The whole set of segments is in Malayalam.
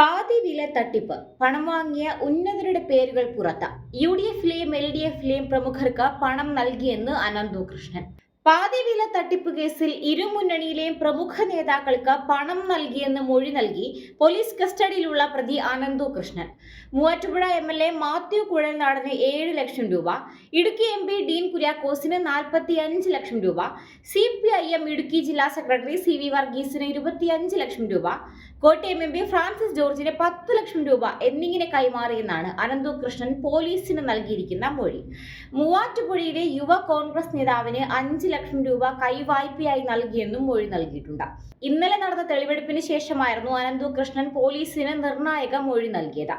പാതി വില തട്ടിപ്പ്. പണം വാങ്ങിയ ഉന്നതരുടെ പേരുകൾ പുറത്ത്. യു ഡി എഫിലെയും എൽ ഡി എഫിലെയും പ്രമുഖർക്ക് പണം നൽകിയെന്ന് അനന്തു കൃഷ്ണൻ. പാതി വില തട്ടിപ്പ് കേസിൽ ഇരുമുന്നണിയിലെയും പ്രമുഖ നേതാക്കൾക്ക് പണം നൽകിയെന്ന് മൊഴി നൽകി പോലീസ് കസ്റ്റഡിയിലുള്ള പ്രതി Anandu Krishnan. Muvattupuzha M L A Mathew കുഴൽനാടന് ഏഴ് ലക്ഷം രൂപ ഇടുക്കി എം പി ഡീൻ കുര്യാക്കോസിന് നാൽപ്പത്തി അഞ്ച് ലക്ഷം രൂപ C P I M Idukki ജില്ലാ സെക്രട്ടറി സി വി വർഗീസിന് ഇരുപത്തിയഞ്ച് ലക്ഷം രൂപ കോട്ടയം എം പി ഫ്രാൻസിസ് ജോർജിന് പത്ത് ലക്ഷം രൂപ എന്നിങ്ങനെ കൈമാറിയെന്നാണ് അനന്തു കൃഷ്ണൻ പോലീസിന് നൽകിയിരിക്കുന്ന മൊഴി. മൂവാറ്റുപുഴയിലെ യുവ കോൺഗ്രസ് നേതാവിന് അഞ്ച് ലക്ഷം രൂപ കൈവായ്പയായി നൽകിയെന്നും മൊഴി നൽകിയിട്ടുണ്ട്. ഇന്നലെ നടന്ന തെളിവെടുപ്പിന് ശേഷമായിരുന്നു അനന്തു കൃഷ്ണൻ പോലീസിന് നിർണായക മൊഴി നൽകിയത്.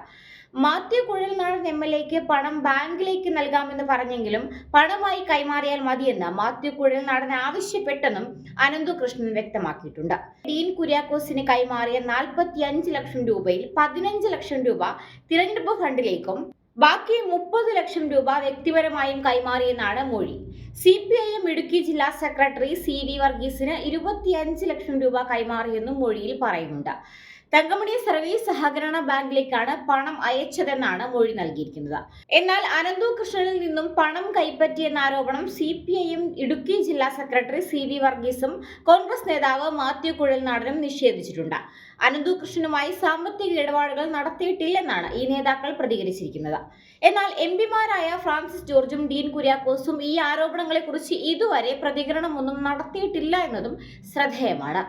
മാത്യു കുഴൽനാടൻ എം എൽ എക്ക് പണം ബാങ്കിലേക്ക് നൽകാമെന്ന് പറഞ്ഞെങ്കിലും പണമായി കൈമാറിയാൽ മതിയെന്ന് മാത്യു കുഴൽനാടൻ ആവശ്യപ്പെട്ടെന്നും അനന്തു കൃഷ്ണൻ വ്യക്തമാക്കിയിട്ടുണ്ട്. ഡീൻ കുര്യാക്കോസിന് കൈമാറിയ നാൽപ്പത്തി അഞ്ച് ലക്ഷം രൂപയിൽ പതിനഞ്ച് ലക്ഷം രൂപ തിരഞ്ഞെടുപ്പ് ഫണ്ടിലേക്കും ബാക്കി മുപ്പത് ലക്ഷം രൂപ വ്യക്തിപരമായും കൈമാറിയെന്നാണ് മൊഴി. C P I M Idukki ജില്ലാ സെക്രട്ടറി സി വി വർഗീസിന് ഇരുപത്തിയഞ്ച് ലക്ഷം രൂപ കൈമാറിയെന്നും മൊഴിയിൽ പറയുന്നുണ്ട്. തങ്കമണി സർവീസ് സഹകരണ ബാങ്കിലേക്കാണ് പണം അയച്ചതെന്നാണ് മൊഴി നൽകിയിരിക്കുന്നത്. എന്നാൽ അനന്തു കൃഷ്ണനിൽ നിന്നും പണം കൈപ്പറ്റിയെന്ന ആരോപണം സി പി ഐഎം ഇടുക്കി ജില്ലാ സെക്രട്ടറി സി വി വർഗീസും കോൺഗ്രസ് നേതാവ് മാത്യു കുഴൽനാടനും നിഷേധിച്ചിട്ടുണ്ട്. അനന്തു കൃഷ്ണനുമായി സാമ്പത്തിക ഇടപാടുകൾ നടത്തിയിട്ടില്ലെന്നാണ് ഈ നേതാക്കൾ പ്രതികരിച്ചിരിക്കുന്നത്. എന്നാൽ എം പിമാരായ ഫ്രാൻസിസ് ജോർജും ഡീൻ കുര്യാക്കോസും ഈ ആരോപണങ്ങളെക്കുറിച്ച് ഇതുവരെ പ്രതികരണമൊന്നും നടത്തിയിട്ടില്ല എന്നതും ശ്രദ്ധേയമാണ്.